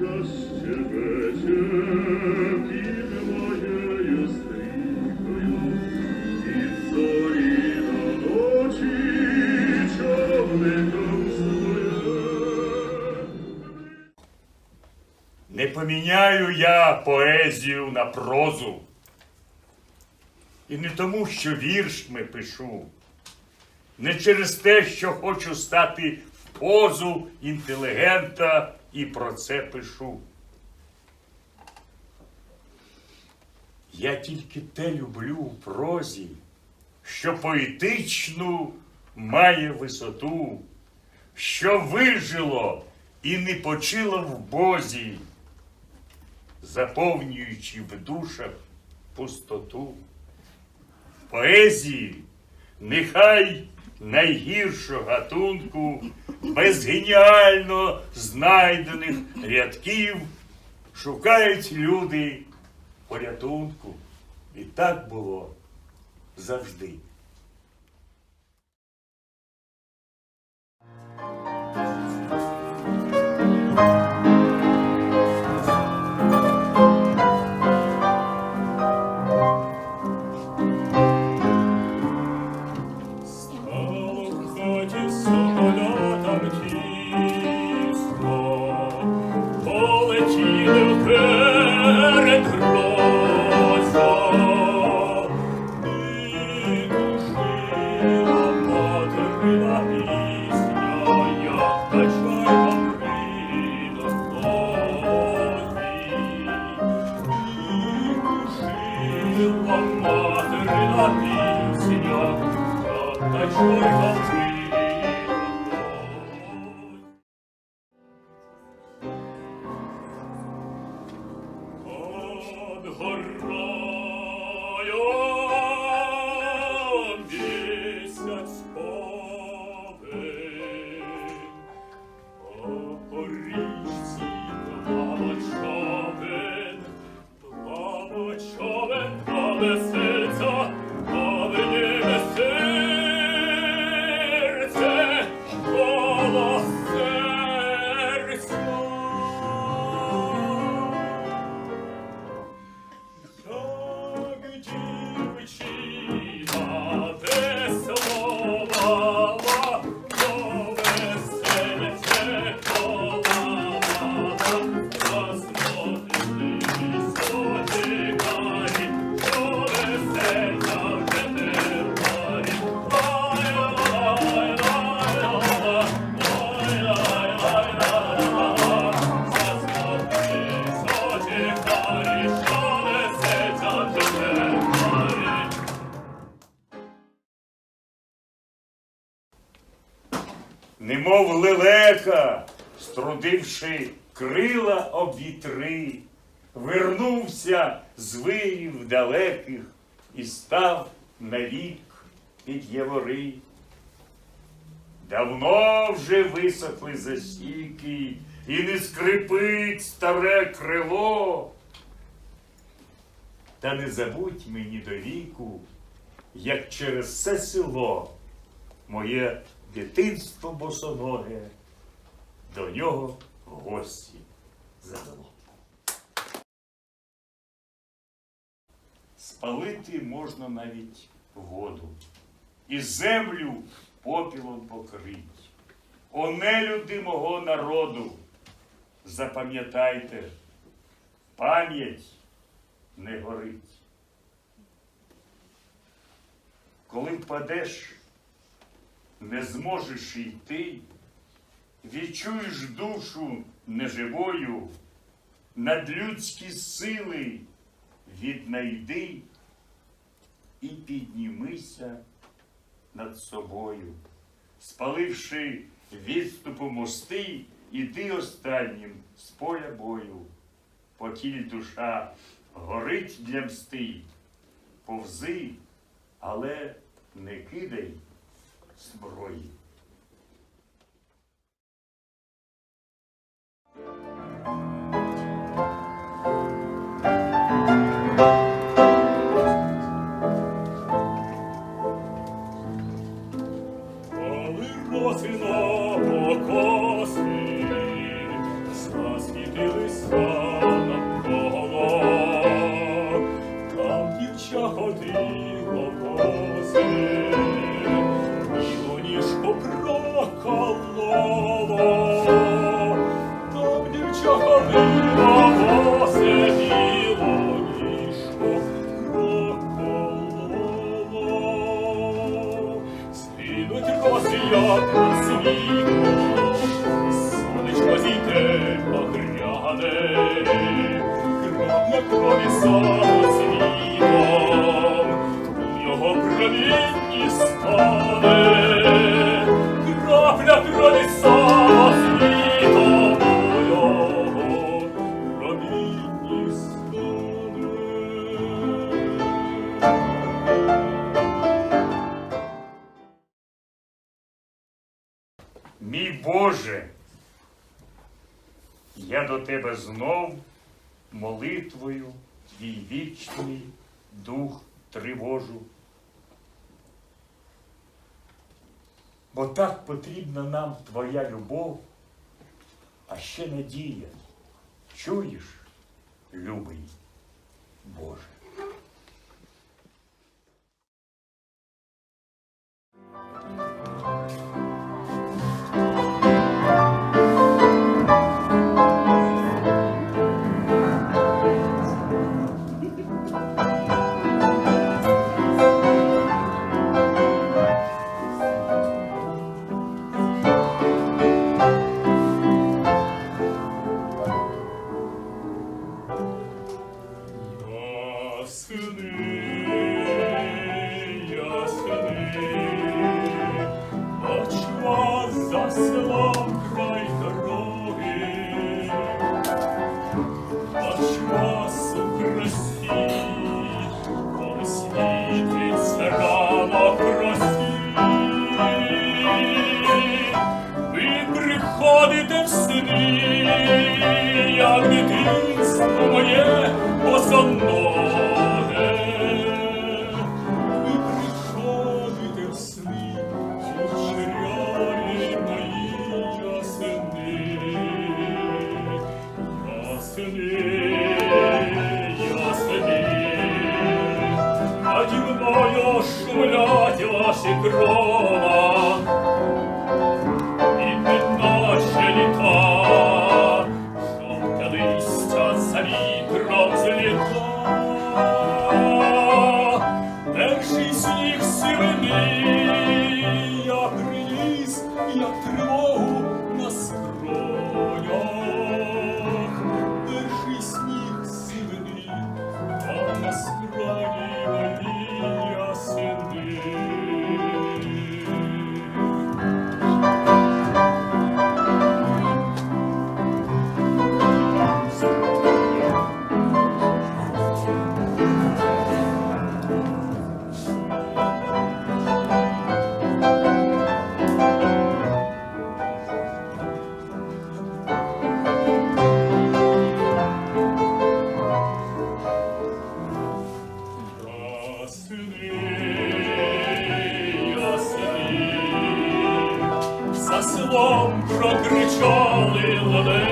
Не поміняю я поезію на прозу. І не тому, що віршми пишу, не через те, що хочу стати в позу інтелігента і про це пишу. Я тільки те люблю у прозі, що поетичну має висоту, що вижило і не почило в бозі, заповнюючи в душах пустоту. В Поезії нехай найгіршого гатунку, без геніально знайдених рядків шукають люди порятунку. І так було завжди. Жила материна пісня, та чайка немов лелека, струдивши крила об вітри, вернувся з вирів далеких і став навік під явори. Давно вже висохли засіки, і не скрипить старе крило. Та не забудь мені до віку, як через все село моє дитинство босоноге до нього в гості завело. Спалити можна навіть воду, і землю попілом покрить. О нелюди мого народу, запам'ятайте, пам'ять не горить. Коли впадеш, не зможеш йти, відчуєш душу неживою, надлюдські сили віднайди і піднімися над собою. Спаливши відступу мости, іди останнім з поля бою. Покіль душа горить для мсти, повзи, але не кидай зброї. Як на світом, сонечко зійде, погряне, кров на крові самоцвітом, у його промінні стане, крапля крові самоцвітом, тебе знов молитвою твій вічний дух тривожу. Бо так потрібна нам твоя любов, а ще надія. Чуєш, любий Боже? За селом край дороги, очва у красі, коли світиться рано красі, Ви приходите в сни, шумлять ваші крова. the